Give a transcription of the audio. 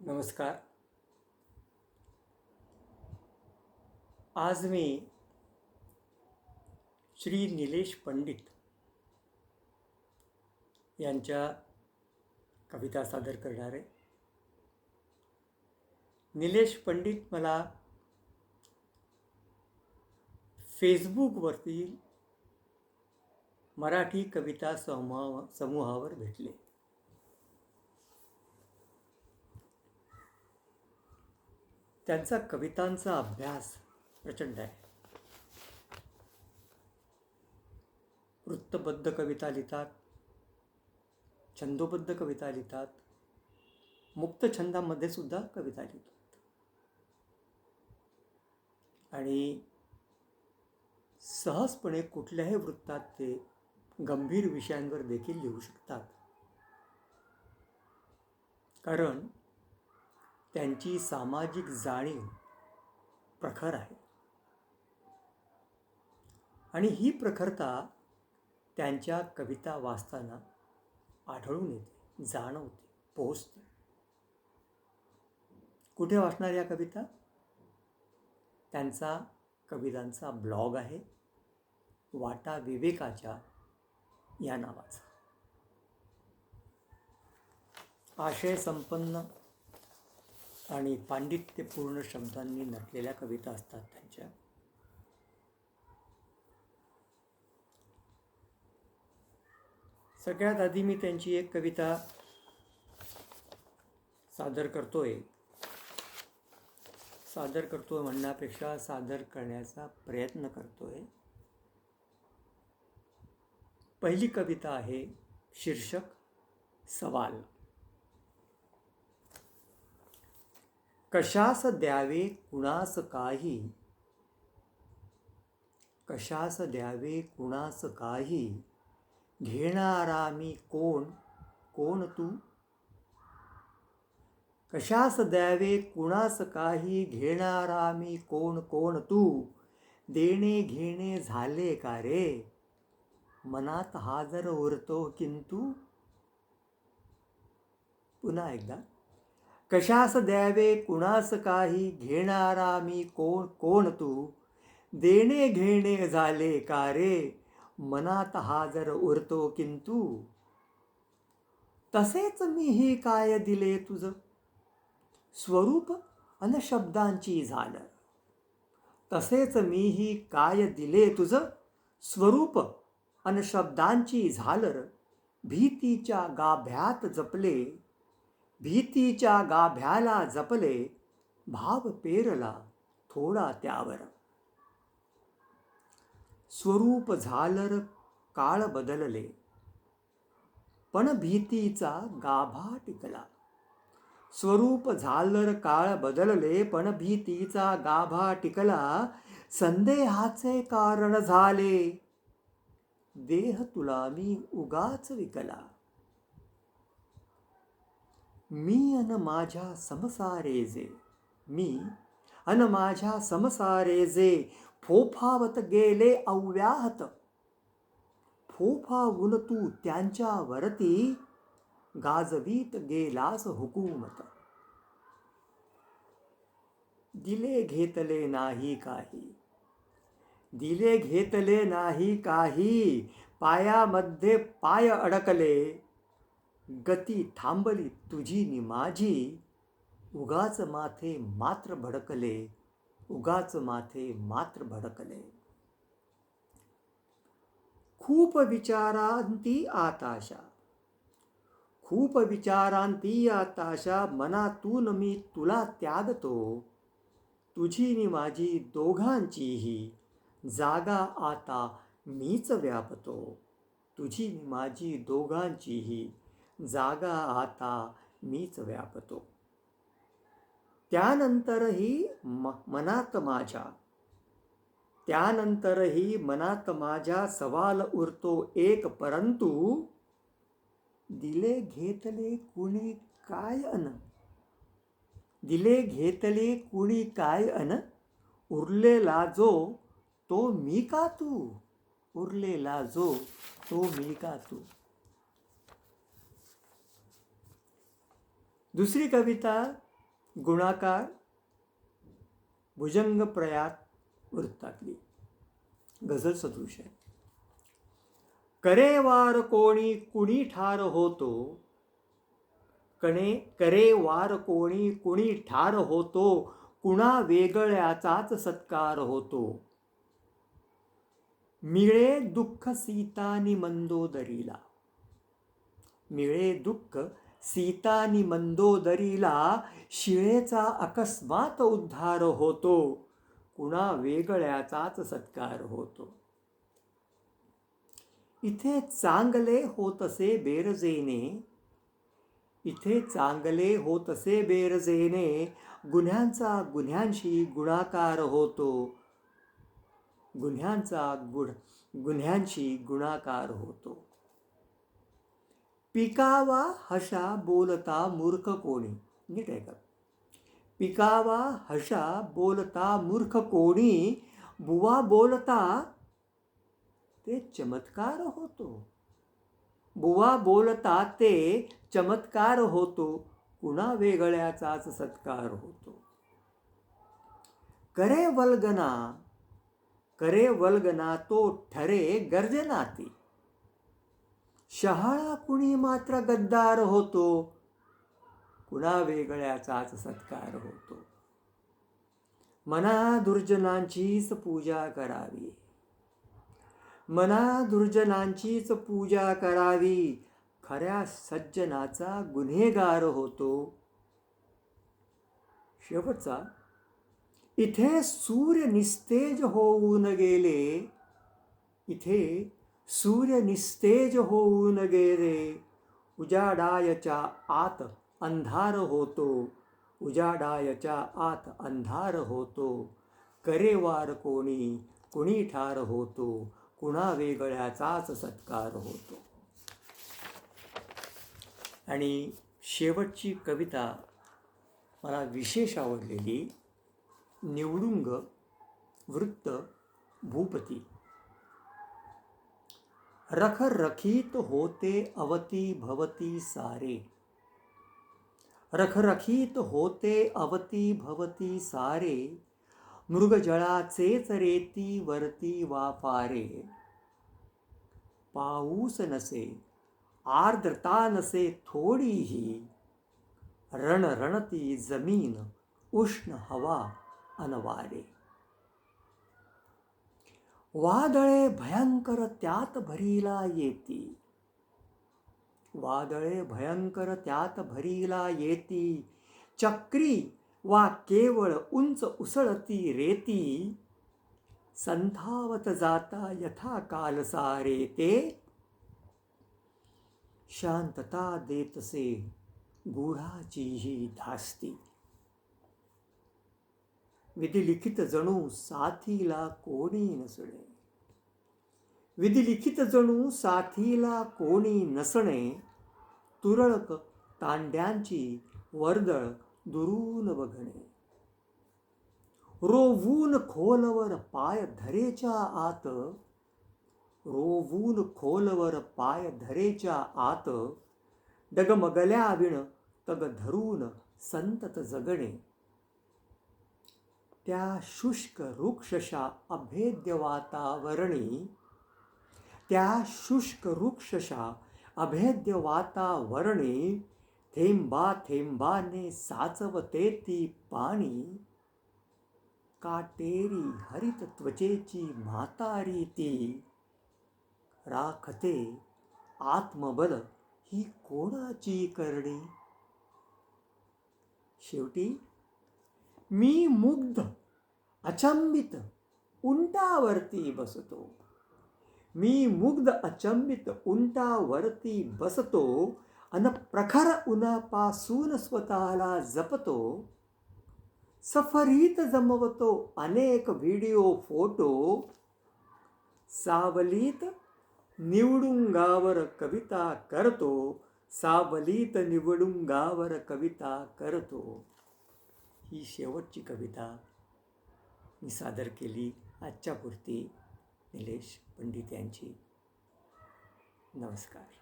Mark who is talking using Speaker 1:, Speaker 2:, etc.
Speaker 1: नमस्कार. आज मी श्री निलेश पंडित यांच्या कविता सादर करणार आहे. निलेश पंडित मला फेसबुकवरती मराठी कविता समूहा समूहावर भेटले. त्यांचा कवितांचा अभ्यास प्रचंड आहे. वृत्तबद्ध कविता लिहितात छंदोबद्ध कविता लिहितात मुक्त छंदामध्ये सुद्धा कविता लिहितात. आणि सहजपणे कुठल्याही वृत्तात ते गंभीर विषयांवर देखील लिहू शकतात. कारण त्यांची सामाजिक जाणीव प्रखर आहे. आणि ही प्रखरता त्यांच्या कविता वाचताना आढळून येते जाणवते पोहोचते. कुठे वाचणार या कविता? त्यांचा कवितांचा ब्लॉग आहे वाटा विवेकाच्या या नावाचा. आशय संपन्न. आणि पांडित्यपूर्ण शब्दांनी नटलेल्या कविता असतात त्यांच्या. सगळ्यात आधी मी त्यांची एक कविता सादर करतोय. सादर करतोय म्हणण्यापेक्षा सादर करण्याचा प्रयत्न करतोय. पहिली कविता आहे शीर्षक सवाल. कशास द्यावे कुणास काही? कशास द्यावे कुणास काही? घेणारा मी कोण? कोण तू? कशास द्यावे कुणास काही? घेणारा मी कोण? कोण तू? देणे घेणे झाले का रे? मनात हा जर उरतो किंतु? पुन्हा एकदा. कशास द्यावे कुणास काही? घेणारा मी कोण कोण तू? देणे घेणे झाले का रे? मनात हा जर उरतो किंतु? तसेच मीही काय दिले तुझ? स्वरूप अन शब्दांची झालं. तसेच मीही काय दिले तुझ? स्वरूप अन शब्दांची झालर. भीतीच्या गाभ्यात जपले भीतीच्या गाभ्याला जपले भाव पेरला थोडा त्यावर. स्वरूप झालर काळ बदलले पण भीतीचा गाभा टिकला. स्वरूप झालर काळ बदलले पण भीतीचा गाभा टिकला. संदेहाचे कारण झाले देह तुला मी उगाच विकला. मी अन माझ्या समसारे जे. मी अन माझ्या समसारे जे फोफावत गेले अव्याहत फोफावून तू त्यांच्यावरती गाजवीत गेलास हुकूमत. दिले घेतले नाही काही. दिले घेतले नाही काही. पायामध्ये पाय अडकले. गती थांबली तुझी नि माझी. उगाच माथे मात्र भडकले. उगाच माथे मात्र भडकले. खूप विचारांती आताशा. खूप विचारांती आताशा मनातून मी तुला त्यागतो. तुझी नि माझी दोघांचीही जागा आता मीच व्यापतो. तुझी नि माझी दोघांचीही जागा आता मीच व्यापतो. त्यानंतरही म मनात माझ्या. त्यानंतरही मनात माझ्या सवाल उरतो एक परंतु दिले घेतले कुणी काय अन? दिले घेतले कुणी काय अन? उरलेला जो तो मी का तू? उरलेला जो तो मी का तू? दुसरी कविता गुणाकार भुजंग प्रयात वृत्तातली. गझल सदृश आहे. करे वार कोणी कुणी ठार होतो? कणे करे वार कोणी कुणी ठार होतो? कुणा वेगळ्याचाच सत्कार होतो? मिळे दुःख सीतानी मंदोदरीला मिळे दुःख सीतानी मंदोदरीला शिळेचा अकस्मात उद्धार होतो. कुणा वेगळ्याचाच सत्कार होतो. इथे चांगले होतसे बेरजेने इथे चांगले होतसे बेरजेने गुन्ह्यांचा गुन्ह्यांशी गुणाकार होतो. गुन्ह्यांचा गुण गुन्ह्यांशी गुणाकार होतो. पिकावा हशा बोलता मूर्ख कोणी? नीट आहे का पिकावा हशा बोलता मूर्ख कोणी? बुवा बोलता ते चमत्कार होतो. बुवा बोलता ते चमत्कार होतो. कुणा वेगळ्याचाच सत्कार होतो. करे वल्गना करे वल्गना तो ठरे गर्जनाती शहाळा कुणी मात्र गद्दार होतो कुणा वेगळ्याचाच सत्कार होतो. मना दुर्जनांचीच पूजा करावी. मना दुर्जनांचीच पूजा करावी. खऱ्या सज्जनाचा गुन्हेगार होतो. शेवटचा इथे सूर्य निस्तेज होऊन गेले इथे सूर्य निस्तेज होऊन गेले उजाडायच्या आत अंधार होतो उजाडायच्या आत अंधार होतो करेवार कोणी कुणी ठार होतो कुणा वेगळ्याचाच सत्कार होतो आणि शेवटची कविता मला विशेष आवडलेली निवडुंग वृत्त भूपती रखरखीत होते अवती भवती सारे. रखरखीत होते अवती भवती सारे मृगजळाचेच रेती वरती वाफारे पाऊस नसे आर्द्रता नसे थोडीही रणरणती जमीन उष्ण हवा अनवारे. वादळे भयंकर त्यात भरीला येती. वादळे भयंकर त्यात भरीला येती. चक्री वा केवळ उंच उसळती रेती. संथावत जाता यथा काल सारे ते. शांतता देतसे गुढाचीही धास्ती. विधिलिखित जणू साथीला कोणी नसणे. विधिलिखित जणू साथीला कोणी नसणे. तुरळक तांड्यांची वर्दळ दुरून बघणे. रोवून खोलवर पाय धरेच्या आत रोवून खोलवर पाय धरेच्या आत डगमगल्या विण तग धरून संतत जगणे. त्या शुष्क वृक्षशा अभेद्य वातावरणी त्या शुष्क वृक्षशा अभेद्य वातावरणी थेंबा थेंबाने साचवते ती पाणी. काटेरी हरित त्वचेची म्हातारी ती. राखते आत्मबल ही कोणाची करणी? शेवटी मी मुग्ध अचंबित उंटावरती बसतो. मी मुग्ध अचंबित उंटावरती बसतो अन प्रखर उन्हापासून स्वतःला जपतो. सफरीत जमवतो अनेक व्हिडिओ फोटो. सावलीत निवडुंगावर कविता करतो. सावलीत निवडुंगावर कविता करतो. ही शेवटची कविता मी सादर केली आजच्या पुरती निलेश पंडित यांची. नमस्कार.